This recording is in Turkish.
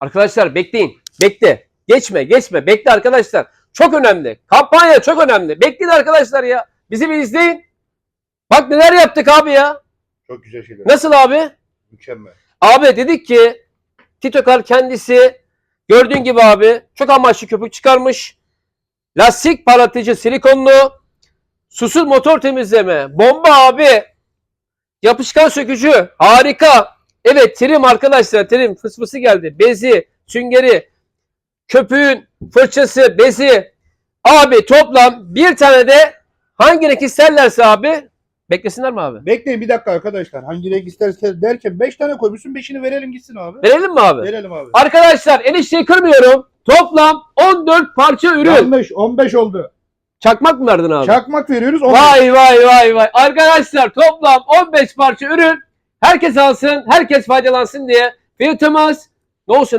Arkadaşlar bekleyin. Bekle. Geçme geçme. Bekle arkadaşlar. Çok önemli. Kampanya çok önemli. Bekleyin arkadaşlar ya. Bizi bir izleyin. Bak neler yaptık abi ya. Çok güzel şeyler. Nasıl abi? Mükemmel. Abi dedik ki Tito Kar kendisi gördüğün gibi abi çok amaçlı köpük çıkarmış. Lastik parlatıcı silikonlu. Susuz motor temizleme. Bomba abi. Yapışkan sökücü. Harika. Evet trim arkadaşlar trim fısfısı geldi. Bezi, süngeri, köpüğün fırçası, bezi. Abi toplam bir tane de hangi renk isterlerse abi beklesinler mi abi? Bekleyin bir dakika arkadaşlar. Hangi renk istersen derken 5 tane koymuşsun 5'ini verelim gitsin abi. Verelim mi abi? Verelim abi. Arkadaşlar enişteyi kırmıyorum. Toplam 14 parça ürün. Yanlış 15 oldu. Çakmak mı verdin abi? Çakmak veriyoruz 15. Vay vay vay vay. Arkadaşlar toplam 15 parça ürün. Herkes alsın, herkes faydalansın diye fiyatımız ne olsun abi?